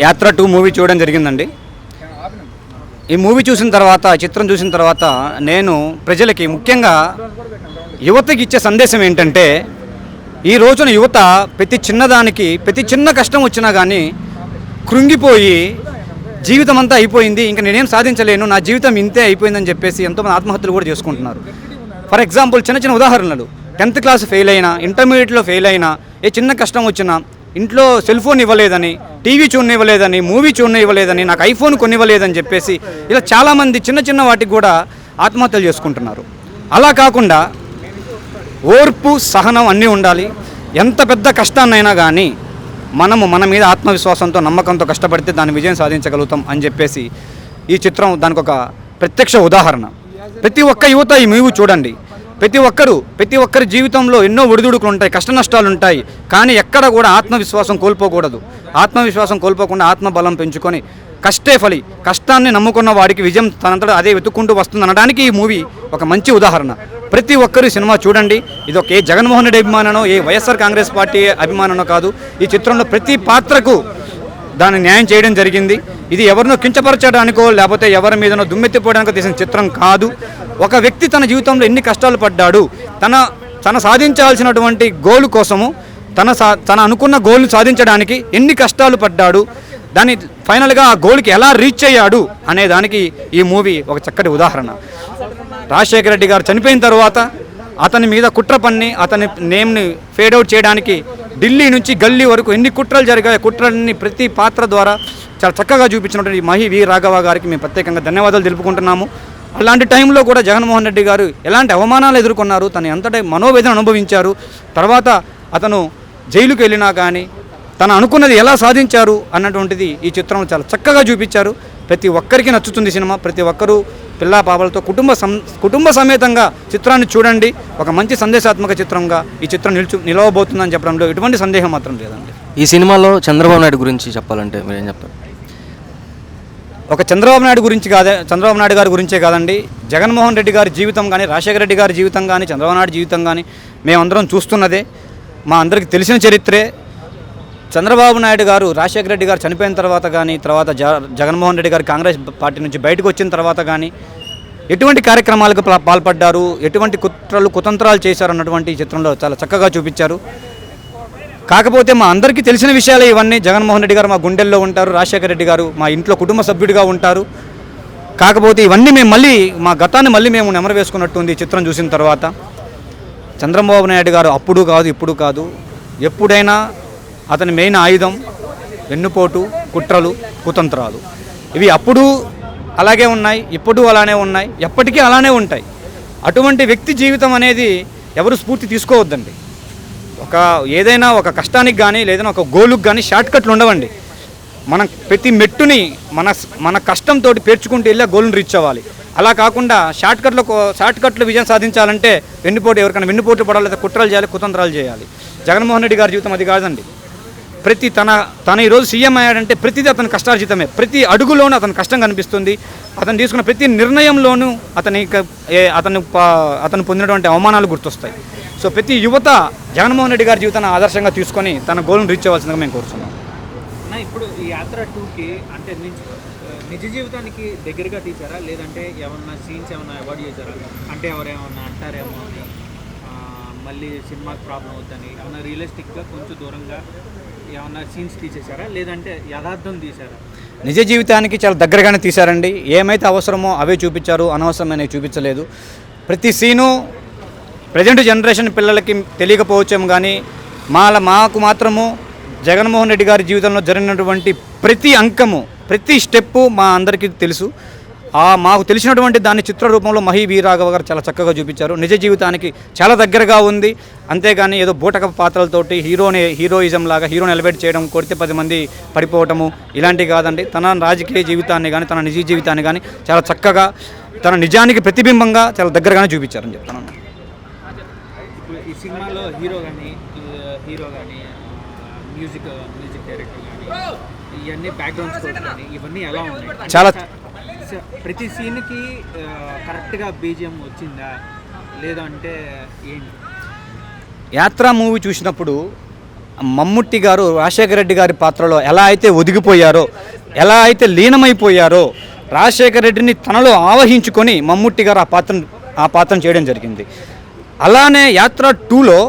యాత్ర two movie చూడడం జరిగిందండి. ఈ మూవీ చూసిన తర్వాత ఈ చిత్రం చూసిన తర్వాత నేను ప్రజలకి ముఖ్యంగా యువతకి ఇచ్చే సందేశం ఏంటంటే ఈ రోజున యువత ప్రతి చిన్నదానికి ప్రతి చిన్న కష్టం వచ్చినా కానీ కృంగిపోయి జీవితం అంతా అయిపోయింది. ఇంకా నేనేం సాధించలేను. నా జీవితం ఇంతే అయిపోయిందని చెప్పేసి ఎంతోమంది ఆత్మహత్యలు కూడా చేసుకుంటున్నారు. ఫర్ ఎగ్జాంపుల్ చిన్న చిన్న ఉదాహరణలు. టెన్త్ క్లాస్ ఫెయిల్ అయినా ఇంటర్మీడియట్లో ఫెయిల్ అయినా ఏ చిన్న కష్టం వచ్చినా ఇంట్లో సెల్ ఫోన్ ఇవ్వలేదని టీవీ చూడనివ్వలేదని మూవీ చూడనివ్వలేదని నాకు ఐఫోన్ కొనివ్వలేదని చెప్పేసి ఇలా చాలామంది చిన్న చిన్న వాటికి కూడా ఆత్మహత్యలు చేసుకుంటున్నారు. అలా కాకుండా ఓర్పు సహనం అన్నీ ఉండాలి. ఎంత పెద్ద కష్టాన్నైనా కానీ మనము మన మీద ఆత్మవిశ్వాసంతో నమ్మకంతో కష్టపడితే దాని విజయం సాధించగలుగుతాం అని చెప్పేసి ఈ చిత్రం దానికి ఒక ప్రత్యక్ష ఉదాహరణ. ప్రతి ఒక్క యువత ఈ మూవీ చూడండి. ప్రతి ఒక్కరు ప్రతి ఒక్కరి జీవితంలో ఎన్నో ఒడిదుడుకులు ఉంటాయి కష్ట నష్టాలు ఉంటాయి కానీ ఎక్కడ కూడా ఆత్మవిశ్వాసం కోల్పోకూడదు. ఆత్మవిశ్వాసం కోల్పోకుండా ఆత్మబలం పెంచుకొని కష్టే ఫలి కష్టాన్ని నమ్ముకున్న వాడికి విజయం తనంతటా అదే వెతుక్కుంటూ వస్తుంది అనడానికి ఈ మూవీ ఒక మంచి ఉదాహరణ. ప్రతి ఒక్కరు సినిమా చూడండి. ఇది ఒక ఏ జగన్మోహన్ రెడ్డి అభిమాననో ఏ వైఎస్ఆర్ కాంగ్రెస్ పార్టీ అభిమాననో కాదు. ఈ చిత్రంలో ప్రతి పాత్రకు దాన్ని న్యాయం చేయడం జరిగింది. ఇది ఎవరినో కించపరచడానికో లేకపోతే ఎవరి మీదనో దుమ్మెత్తిపోవడానికో తీసిన చిత్రం కాదు. ఒక వ్యక్తి తన జీవితంలో ఎన్ని కష్టాలు పడ్డాడు తన తన సాధించాల్సినటువంటి గోల్ కోసము తన సా తన అనుకున్న గోల్ని సాధించడానికి ఎన్ని కష్టాలు పడ్డాడు దాని ఫైనల్గా ఆ గోల్కి ఎలా రీచ్ అయ్యాడు అనే దానికి ఈ మూవీ ఒక చక్కటి ఉదాహరణ. రాజశేఖర రెడ్డి గారు చనిపోయిన తర్వాత అతని మీద కుట్ర పన్ని అతని నేమ్ని ఫేడౌట్ చేయడానికి ఢిల్లీ నుంచి గల్లీ వరకు ఎన్ని కుట్రలు జరిగాయి కుట్రలన్నీ ప్రతి పాత్ర ద్వారా చాలా చక్కగా చూపించినటువంటి మహి వి రాఘవ గారికి మేము ప్రత్యేకంగా ధన్యవాదాలు తెలుపుకుంటున్నాము. అలాంటి టైంలో కూడా జగన్మోహన్ రెడ్డి గారు ఎలాంటి అవమానాలు ఎదుర్కొన్నారు తను ఎంతటి మనోవేదన అనుభవించారు తర్వాత అతను జైలుకి వెళ్ళినా కానీ తను అనుకున్నది ఎలా సాధించారు అన్నటువంటిది ఈ చిత్రంలో చాలా చక్కగా చూపించారు. ప్రతి ఒక్కరికి నచ్చుతుంది సినిమా. ప్రతి ఒక్కరూ పిల్లా పాపలతో కుటుంబ సం కుటుంబ సమేతంగా చిత్రాన్ని చూడండి. ఒక మంచి సందేశాత్మక చిత్రంగా ఈ చిత్రం నిలుచు నిలవబోతుందని చెప్పడంలో ఎటువంటి సందేహం మాత్రం లేదండి. ఈ సినిమాలో చంద్రబాబు నాయుడు గురించి చెప్పాలంటే మీరేం చెప్తారు? ఒక చంద్రబాబు నాయుడు గురించి కాదే చంద్రబాబు నాయుడు గారి గురించే కాదండి. జగన్మోహన్ రెడ్డి గారి జీవితం కానీ రాజశేఖర రెడ్డి గారి జీవితం కానీ చంద్రబాబు నాయుడు జీవితం కానీ మేమందరం చూస్తున్నదే. మా అందరికి తెలిసిన చరిత్రే. చంద్రబాబు నాయుడు గారు రాజశేఖర రెడ్డి గారు చనిపోయిన తర్వాత కానీ తర్వాత జ జగన్మోహన్ రెడ్డి గారు కాంగ్రెస్ పార్టీ నుంచి బయటకు వచ్చిన తర్వాత కానీ ఎటువంటి కార్యక్రమాలకు పాల్పడ్డారు? ఎటువంటి కుట్రలు కుతంత్రాలు చేశారు అన్నటువంటి చిత్రంలో చాలా చక్కగా చూపించారు. కాకపోతే మా అందరికీ తెలిసిన విషయాలే ఇవన్నీ. జగన్మోహన్ రెడ్డి గారు మా గుండెల్లో ఉంటారు రాజశేఖర రెడ్డి గారు మా ఇంట్లో కుటుంబ సభ్యుడిగా ఉంటారు. కాకపోతే ఇవన్నీ మేము మళ్ళీ మా గతాన్ని మళ్ళీ మేము నెమరు వేసుకున్నట్టుంది చిత్రం చూసిన తర్వాత. చంద్రబాబు నాయుడు గారు అప్పుడు కాదు ఇప్పుడు కాదు. ఎప్పుడైనా అతని మెయిన్ ఆయుధం వెన్నుపోటు కుట్రలు కుతంత్రాలు. ఇవి అప్పుడు అలాగే ఉన్నాయి ఇప్పుడు అలానే ఉన్నాయి ఎప్పటికీ అలానే ఉంటాయి. అటువంటి వ్యక్తి జీవితం అనేది ఎవరు స్ఫూర్తి తీసుకోవద్దండి. ఒక ఏదైనా ఒక కష్టానికి కానీ లేదైనా ఒక గోలుకు కానీ షార్ట్ కట్లు ఉండవండి. మనం ప్రతి మెట్టుని మన మన కష్టంతో పేర్చుకుంటూ వెళ్ళి ఆ గోల్ని రీచ్ అవ్వాలి. అలా కాకుండా షార్ట్ షార్ట్కట్లు షార్ట్ విజయం సాధించాలంటే వెన్నుపోటు ఎవరికైనా వెన్నుపోటు పడాలి లేదా కుట్రలు చేయాలి కుతంత్రాలు చేయాలి. జగన్మోహన్ రెడ్డి గారి జీవితం అది కాదండి. ప్రతి తన తన ఈరోజు సీఎం అయ్యాడంటే ప్రతిదీ అతని కష్టార్జితమే. ప్రతి అడుగులోనూ అతను కష్టం కనిపిస్తుంది. అతను తీసుకున్న ప్రతి నిర్ణయంలోనూ అతని ఏ- అతను అతను పొందినటువంటి అవమానాలు గుర్తొస్తాయి. సో ప్రతి యువత జగన్మోహన్ రెడ్డి గారి జీవితాన్ని ఆదర్శంగా తీసుకొని తన గోల్ను రీచ్ అవ్వాల్సిందిగా మేము కోరుతున్నాం. ఇప్పుడు ఈ యాత్ర టూకి అంటే నిజ జీవితానికి దగ్గరగా తీసారా? లేదంటే ఏమన్నా సీన్స్ ఏమన్నా అవాయిడ్ చేశారా? అంటే ఎవరేమన్నా అంటారేమో అని మళ్ళీ సినిమాకి ప్రాబ్లం అవుతుందని ఏమన్నా రియలిస్టిక్గా కొంచెం దూరంగా ఏమన్నా సీన్స్ తీసేశారా? లేదంటే యథార్థం తీశారా? నిజ జీవితానికి చాలా దగ్గరగానే తీశారండి. ఏమైతే అవసరమో అవే చూపించారు. అనవసరమైనవి చూపించలేదు. ప్రతి సీను ప్రజెంట్ జనరేషన్ పిల్లలకి తెలియకపోవచ్చేమో కానీ మాల మాకు మాత్రము జగన్మోహన్ రెడ్డి గారి జీవితంలో జరిగినటువంటి ప్రతి అంకము ప్రతి స్టెప్పు మా అందరికీ తెలుసు. ఆ మాకు తెలిసినటువంటి దాన్ని చిత్ర రూపంలో మహి వీరాఘవ గారు చాలా చక్కగా చూపించారు. నిజ జీవితానికి చాలా దగ్గరగా ఉంది. అంతేగాని ఏదో బూటక పాత్రలతోటి హీరోని హీరోయిజం లాగా హీరోని ఎలివేట్ చేయడం కొడితే పది మంది పడిపోవటము ఇలాంటివి కాదండి. తన రాజకీయ జీవితాన్ని కానీ తన నిజ జీవితాన్ని కానీ చాలా చక్కగా తన నిజానికి ప్రతిబింబంగా చాలా దగ్గరగానే చూపించారని చెప్తాను ఈ సినిమాలో హీరో కానీ హీరో కానీ మ్యూజిక్ మ్యూజిక్ డైరెక్టర్ కానీ ఇవన్నీ బ్యాక్గ్రౌండ్ స్కోర్ కానీ ఇవన్నీ ఎలా ఉన్నాయి? చాలా- ప్రతి సీన్కి కరెక్ట్గా బీజిఎం వచ్చిందా? లేదంటే ఏంటి? యాత్ర మూవీ చూసినప్పుడు మమ్ముట్టి గారు రాజశేఖర రెడ్డి గారి పాత్రలో ఎలా అయితే ఒదిగిపోయారో ఎలా అయితే లీనమైపోయారో రాజశేఖర రెడ్డిని తనలో ఆవహించుకొని మమ్ముట్టి గారు ఆ పాత్రను ఆ పాత్రను చేయడం జరిగింది. అలానే యాత్ర టూలో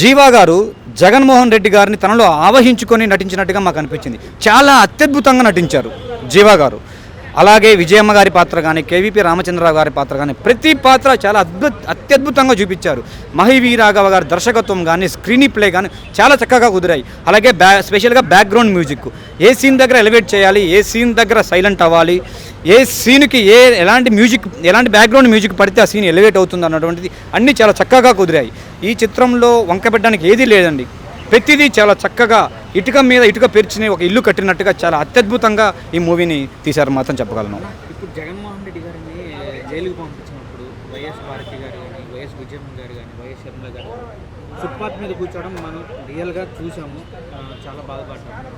జీవా గారు జగన్మోహన్ రెడ్డి గారిని తనలో ఆవహించుకొని నటించినట్టుగా మాకు అనిపించింది. చాలా అత్యద్భుతంగా నటించారు జీవా గారు. అలాగే విజయమ్మ గారి పాత్ర కానీ కేవీపీ రామచంద్రరావు గారి పాత్ర కానీ ప్రతి పాత్ర చాలా అద్భుత అత్యద్భుతంగా చూపించారు. మహివీ రాఘవ గారి దర్శకత్వం కానీ స్క్రీన్ ప్లే కానీ చాలా చక్కగా కుదిరాయి. అలాగే బ్యా స్పెషల్గా బ్యాక్గ్రౌండ్ మ్యూజిక్ ఏ సీన్ దగ్గర ఎలివేట్ చేయాలి ఏ సీన్ దగ్గర సైలెంట్ అవ్వాలి ఏ సీన్కి ఏ ఎలాంటి మ్యూజిక్ ఎలాంటి బ్యాక్గ్రౌండ్ మ్యూజిక్ పడితే ఆ సీన్ ఎలివేట్ అవుతుంది అన్నటువంటిది అన్నీ చాలా చక్కగా కుదిరాయి. ఈ చిత్రంలో వంక పెట్టడానికి ఏదీ లేదండి. ప్రతిదీ చాలా చక్కగా ఇటుక మీద ఇటుక పేర్చిన ఒక ఇల్లు కట్టినట్టుగా చాలా అత్యద్భుతంగా ఈ మూవీని తీశారు మాత్రం చెప్పగలను. ఇప్పుడు జగన్మోహన్ రెడ్డి గారిని జైలుకు పంపించినప్పుడు వైఎస్ భారతి గారు కానీ వైఎస్ విజయమ్మ గారు కానీ వైఎస్ షర్మిల గారు ఫుట్పాత్ మీద కూర్చోవడం మనం రియల్గా చూసాము చాలా బాధపడ్డాము.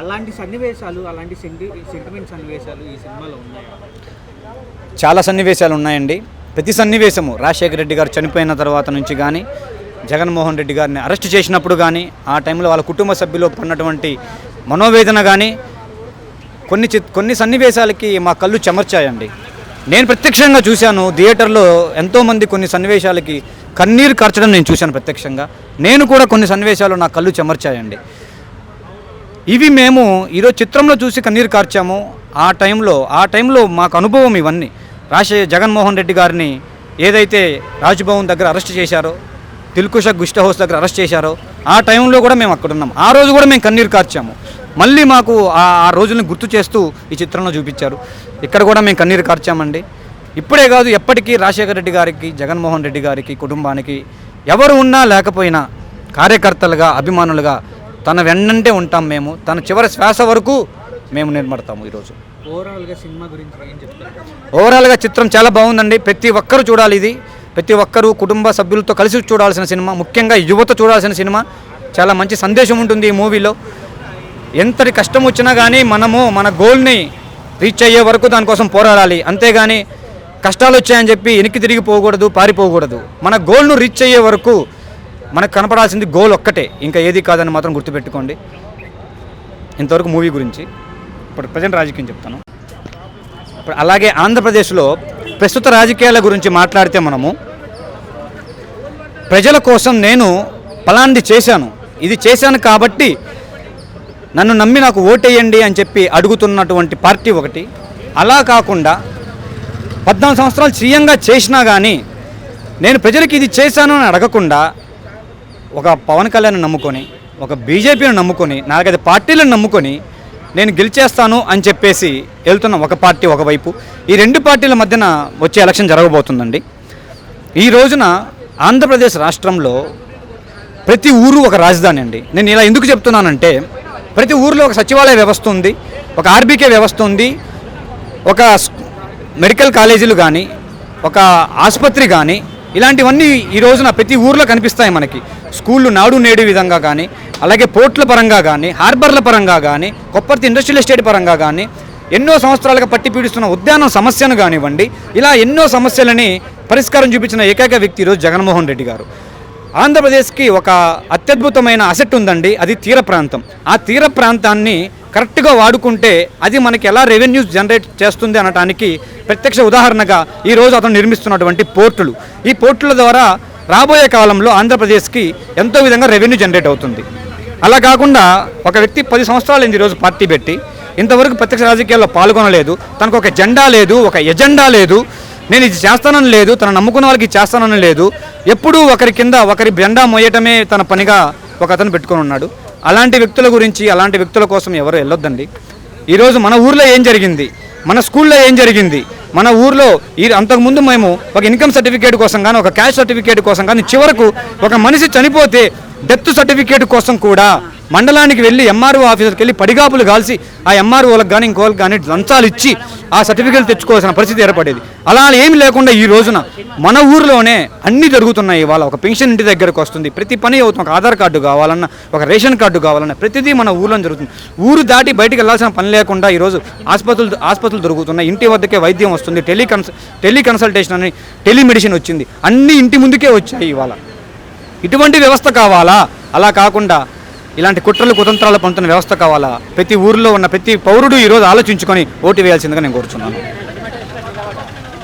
అలాంటి సన్నివేశాలు అలాంటి సెంటి సెంటిమెంట్ సన్నివేశాలు ఈ సినిమాలో ఉన్నాయి? చాలా సన్నివేశాలు ఉన్నాయండి. ప్రతి సన్నివేశము రాజశేఖర రెడ్డి గారు చనిపోయిన తర్వాత నుంచి కానీ జగన్మోహన్ రెడ్డి గారిని అరెస్ట్ చేసినప్పుడు కానీ ఆ టైంలో వాళ్ళ కుటుంబ సభ్యులు పడినటువంటి మనోవేదన కానీ కొన్ని కొన్ని సన్నివేశాలకి మా కళ్ళు చెమర్చాయండి. నేను ప్రత్యక్షంగా చూశాను థియేటర్లో ఎంతోమంది కొన్ని సన్నివేశాలకి కన్నీరు కార్చడం నేను చూశాను ప్రత్యక్షంగా. నేను కూడా కొన్ని సన్నివేశాలు నా కళ్ళు చెమర్చాయండి. ఇవి మేము ఈరోజు చిత్రంలో చూసి కన్నీరు కార్చాము. ఆ టైంలో ఆ టైంలో మాకు అనుభవం ఇవన్నీ. రాజశే జగన్మోహన్ రెడ్డి గారిని ఏదైతే రాజ్భవన్ దగ్గర అరెస్ట్ చేశారో తిల్కుష గుష్ట హౌస్ దగ్గర అరెస్ట్ చేశారో ఆ టైంలో కూడా మేము అక్కడ ఉన్నాం ఆ రోజు కూడా మేము కన్నీరు కార్చాము. మళ్ళీ మాకు ఆ ఆ రోజుల్ని గుర్తు చేస్తూ ఈ చిత్రంలో చూపించారు. ఇక్కడ కూడా మేము కన్నీరు కార్చామండి. ఇప్పుడే కాదు ఎప్పటికీ రాజశేఖర రెడ్డి గారికి జగన్మోహన్ రెడ్డి గారికి కుటుంబానికి ఎవరు ఉన్నా లేకపోయినా కార్యకర్తలుగా అభిమానులుగా తన వెన్నంటే ఉంటాం మేము. తన చివరి శ్వాస వరకు మేము నిలబడతాము ఈరోజు. ఓవరాల్గా సినిమా గురించి ఓవరాల్గా చిత్రం చాలా బాగుందండి. ప్రతి ఒక్కరు చూడాలి ఇది. ప్రతి ఒక్కరూ కుటుంబ సభ్యులతో కలిసి చూడాల్సిన సినిమా ముఖ్యంగా యువత చూడాల్సిన సినిమా. చాలా మంచి సందేశం ఉంటుంది ఈ మూవీలో. ఎంతటి కష్టం వచ్చినా కానీ మనము మన గోల్ని రీచ్ అయ్యే వరకు దానికోసం పోరాడాలి. అంతేగాని కష్టాలు వచ్చాయని చెప్పి వెనక్కి తిరిగి పోకూడదు పారిపోకూడదు. మన గోల్ను రీచ్ అయ్యే వరకు మనకు కనపడాల్సింది గోల్ ఒక్కటే. ఇంకా ఏది కాదని మాత్రం గుర్తుపెట్టుకోండి. ఇంతవరకు మూవీ గురించి ఇప్పుడు ప్రజెంట్ రాజకీయం చెప్తాను. ఇప్పుడు అలాగే ఆంధ్రప్రదేశ్లో ప్రస్తుత రాజకీయాల గురించి మాట్లాడితే మనము ప్రజల కోసం నేను పలాంటి చేశాను. ఇది చేశాను కాబట్టి నన్ను నమ్మి నాకు ఓటేయండి అని చెప్పి అడుగుతున్నటువంటి పార్టీ ఒకటి. అలా కాకుండా పద్నాలుగు సంవత్సరాలు సీఎంగా చేసినా కానీ నేను ప్రజలకి ఇది చేశాను అని అడగకుండా ఒక పవన్ కళ్యాణ్ నమ్ముకొని ఒక బీజేపీని నమ్ముకొని నాలుగైదు పార్టీలను నమ్ముకొని నేను గెలిచేస్తాను అని చెప్పేసి వెళ్తున్న ఒక పార్టీ ఒకవైపు. ఈ రెండు పార్టీల మధ్యన వచ్చే ఎలక్షన్ జరగబోతుందండి. ఈ రోజున ఆంధ్రప్రదేశ్ రాష్ట్రంలో ప్రతి ఊరు ఒక రాజధాని అండి. నేను ఇలా ఎందుకు చెప్తున్నానంటే ప్రతి ఊరిలో ఒక సచివాలయ వ్యవస్థ ఉంది ఒక ఆర్బీకే వ్యవస్థ ఉంది ఒక మెడికల్ కాలేజీలు కానీ ఒక ఆసుపత్రి కానీ ఇలాంటివన్నీ ఈ రోజున ప్రతి ఊర్లో కనిపిస్తాయి మనకి. స్కూళ్ళు నాడు నేడు విధంగా కానీ అలాగే పోర్ట్ల పరంగా కానీ హార్బర్ల పరంగా కానీ కొప్పర్తి ఇండస్ట్రియల్ ఎస్టేట్ పరంగా కానీ ఎన్నో సంవత్సరాలుగా పట్టి పీడిస్తున్న ఉద్యానం సమస్యను కానివ్వండి ఇలా ఎన్నో సమస్యలని పరిష్కారం చూపించిన ఏకైక వ్యక్తి ఈరోజు జగన్మోహన్ రెడ్డి గారు. ఆంధ్రప్రదేశ్కి ఒక అత్యద్భుతమైన అసెట్ ఉందండి అది తీర ప్రాంతం. ఆ తీర ప్రాంతాన్ని కరెక్ట్గా వాడుకుంటే అది మనకి ఎలా రెవెన్యూ జనరేట్ చేస్తుంది అనటానికి ప్రత్యక్ష ఉదాహరణగా ఈరోజు అతను నిర్మిస్తున్నటువంటి పోర్టులు. ఈ పోర్టుల ద్వారా రాబోయే కాలంలో ఆంధ్రప్రదేశ్కి ఎంతో విధంగా రెవెన్యూ జనరేట్ అవుతుంది. అలా కాకుండా ఒక వ్యక్తి పది సంవత్సరాలు ఈరోజు పార్టీ పెట్టి ఇంతవరకు ప్రత్యక్ష రాజకీయాల్లో పాల్గొనలేదు. తనకు ఒక జెండా లేదు ఒక ఎజెండా లేదు. నేను ఇది చేస్తానని లేదు తన నమ్ముకున్న వాళ్ళకి చేస్తానని లేదు. ఎప్పుడూ ఒకరి కింద ఒకరి జెండా మోయటమే తన పనిగా ఒక అతను పెట్టుకొని ఉన్నాడు. అలాంటి వ్యక్తుల గురించి అలాంటి వ్యక్తుల కోసం ఎవరు వెళ్ళొద్దండి. ఈరోజు మన ఊర్లో ఏం జరిగింది? మన స్కూల్లో ఏం జరిగింది? మన ఊర్లో ఈ అంతకుముందు మేము ఒక ఇన్కమ్ సర్టిఫికేట్ కోసం కానీ ఒక క్యాష్ సర్టిఫికేట్ కోసం కానీ చివరకు ఒక మనిషి చనిపోతే డెత్ సర్టిఫికేట్ కోసం కూడా మండలానికి వెళ్ళి ఎంఆర్ఓ ఆఫీసర్కి వెళ్ళి పడిగాపులు కాల్చి ఆ ఎంఆర్ఓలకు కానీ ఇంకోళ్ళకి కానీ లంచాలు ఇచ్చి ఆ సర్టిఫికేట్ తెచ్చుకోవాల్సిన పరిస్థితి ఏర్పడేది. అలా ఏమి లేకుండా ఈ రోజున మన ఊరిలోనే అన్నీ జరుగుతున్నాయి. ఇవాళ ఒక పెన్షన్ ఇంటి దగ్గరకు వస్తుంది. ప్రతి పని అవుతుంది. ఒక ఆధార్ కార్డు కావాలన్నా ఒక రేషన్ కార్డు కావాలన్నా ప్రతిదీ మన ఊర్లో జరుగుతుంది. ఊరు దాటి బయటకు వెళ్ళాల్సిన పని లేకుండా ఈరోజు ఆసుపత్రులు ఆసుపత్రులు దొరుకుతున్నాయి. ఇంటి వద్దకే వైద్యం వస్తుంది. టెలికన్స్ టెలికన్సల్టేషన్ అని టెలిమెడిసిన్ వచ్చింది. అన్నీ ఇంటి ముందుకే వచ్చాయి ఇవాళ. ఇటువంటి వ్యవస్థ కావాలా? అలా కాకుండా ఇలాంటి కుట్రలు కుతంత్రాలు పంతున్న వ్యవస్థ కావాలా? ప్రతి ఊరిలో ఉన్న ప్రతి పౌరుడు ఈరోజు ఆలోచించుకొని ఓటు వేయాల్సిందిగా నేను కోరుచున్నాను.